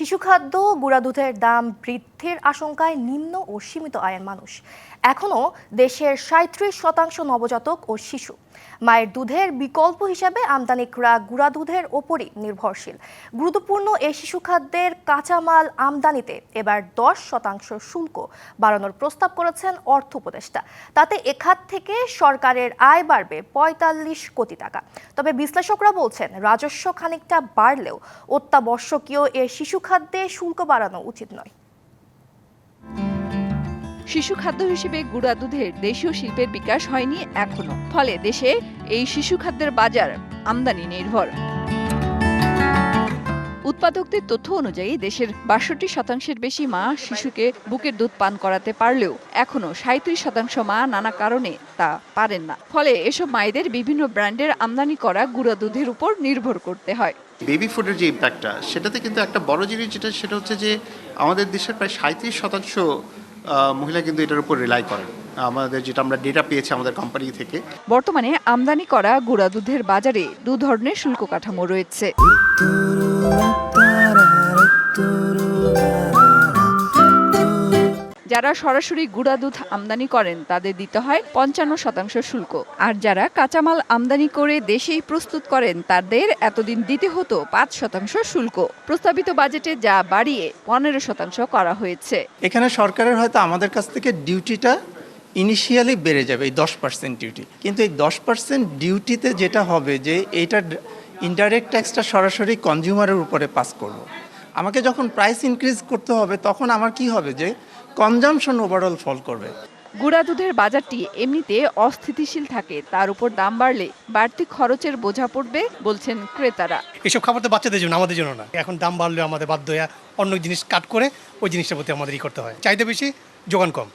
শিশুখাদ্য গুঁড়া দুধের দাম বৃদ্ধির আশঙ্কায় নিম্ন ও সীমিত আয়ের মানুষ। এখনও দেশের সাঁত্রিশ শতাংশ নবজাতক ও শিশু। মায়ের দুধের বিকল্প হিসাবে আমদানিকরা গুঁড়া দুধের ওপরই নির্ভরশীল। গুরুত্বপূর্ণ এই শিশু খাদ্যের কাঁচামাল আমদানিতে এবার দশ শতাংশ শুল্ক বাড়ানোর প্রস্তাব করেছেন অর্থ উপদেষ্টা। তাতে এখাত থেকে সরকারের আয় বাড়বে পঁয়তাল্লিশ কোটি টাকা। তবে বিশ্লেষকরা বলছেন, রাজস্ব খানিকটা বাড়লেও অত্যাবশ্যকীয় এ শিশু খাদ্যে শুল্ক বাড়ানো উচিত নয়। শিশু খাদ্য হিসেবে গুঁড়া দুধের দেশীয় শিল্পের বিকাশ হয়নি এখনও। ফলে দেশে এই শিশু খাদ্যের বাজার আমদানি নির্ভর। উৎপাদকদের তথ্য অনুযায়ী দেশের বাষট্টি শতাংশের বেশি মা শিশুকে বুকের দুধ পান করাতে পারলেও এখনও সাঁত্রিশ শতাংশ মা নানা কারণে তা পারেন না। ফলে এসব মায়েদের বিভিন্ন ব্র্যান্ডের আমদানি করা গুঁড়া দুধের উপর নির্ভর করতে হয়। বেবি ফুডের যে ইম্প্যাক্টটা সেটাতে কিন্তু একটা বড় জিনিস যেটা, সেটা হচ্ছে যে আমাদের দেশের প্রায় সাঁত্রিশ শতাংশ মহিলা কিন্তু এটার উপর রিলাই করেন। আমাদের যেটা আমরা ডেটা পেয়েছি আমাদের কোম্পানি থেকে। বর্তমানে আমদানি করা গুঁড়া দুধের বাজারে দু ধরনের শুল্ক কাঠামো রয়েছে। যারা সরাসরি গুঁড়া দুধ আমদানি করেন, তাদের দিতে হয় পঞ্চান্ন শতাংশ শুল্ক। আর যারা কাঁচামাল আমদানি করে দেশেই প্রস্তুত করেন, তাদের এতদিন দিতে হতো পাঁচ শতাংশ শুল্ক। প্রস্তাবিত বাজেটে যা বাড়িয়ে পনেরো শতাংশ করা হয়েছে। এখানে সরকারের হয়তো আমাদের কাছ থেকে ডিউটিটা ইনিশিয়ালি বেড়ে যাবে, এই দশ পার্সেন্ট ডিউটি কিন্তু এই দশ পার্সেন্ট ডিউটিতে যেটা হবে যে এইটার ইনডাইরেক্ট ট্যাক্সটা সরাসরি কনজিউমারের উপরে পাস করব। আমাকে যখন প্রাইস ইনক্রিজ করতে হবে, তখন আমার কি হবে যে কনজামশন ওভারঅল ফল করবে। গুঁড়া দুধের বাজারটি এমনিতে অস্থিতিশীল থাকে তার উপর দাম বাড়লে বাড়তি খরচের বোঝা পড়বে বলছেন ক্রেতারা। এসব খাবার তো বাচ্চাদের জন্য আমাদের জন্য না। এখন দাম বাড়লেও আমাদের বাধ্য হয়ে অন্য জিনিস কাট করে ওই জিনিসটার প্রতি আমাদের ই করতে হয়। চাইতে বেশি যোগান কম।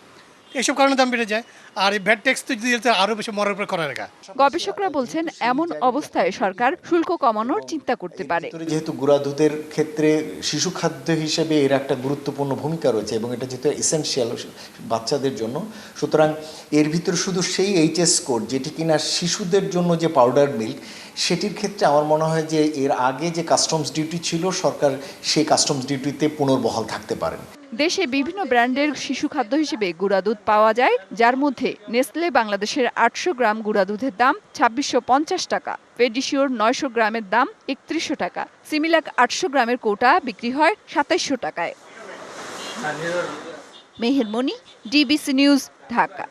এইসব কারণে দাম বেড়ে যায়। আর এই ভ্যাট ট্যাক্স তো যদি দিতে আরও বেশি মরার উপর করা রাখা গবেষকরা বলছেন এমন অবস্থায় সরকার শুল্ক কমানোর চিন্তা করতে পারে। যেহেতু গুঁড়া দুধের ক্ষেত্রে শিশু খাদ্য হিসেবে এর একটা গুরুত্বপূর্ণ ভূমিকা রয়েছে এবং এটা যেহেতু এসেনশিয়াল বাচ্চাদের জন্য সুতরাং এর ভিতরে শুধু সেই এইচএস কোড যেটি কিনা শিশুদের জন্য যে পাউডার মিল্ক সেটির ক্ষেত্রে আমার মনে হয় যে এর আগে যে কাস্টমস ডিউটি ছিল সরকার সেই কাস্টমস ডিউটিতে পুনর্বহাল থাকতে পারেন। দেশে বিভিন্ন ব্র্যান্ডের শিশু খাদ্য হিসেবে গুঁড়া দুধ পাওয়া যায়, যার মধ্যে নেসলে বাংলাদেশের আটশো গ্রাম গুঁড়া দুধের দাম ছাব্বিশশো পঞ্চাশ টাকা, পেডিশিওর নয়শো গ্রামের দাম একত্রিশশো টাকা, সিমিলাক আটশো গ্রামের কোটা বিক্রি হয় সাতাইশশো টাকায়। Meher Moni DBC news, Dhaka.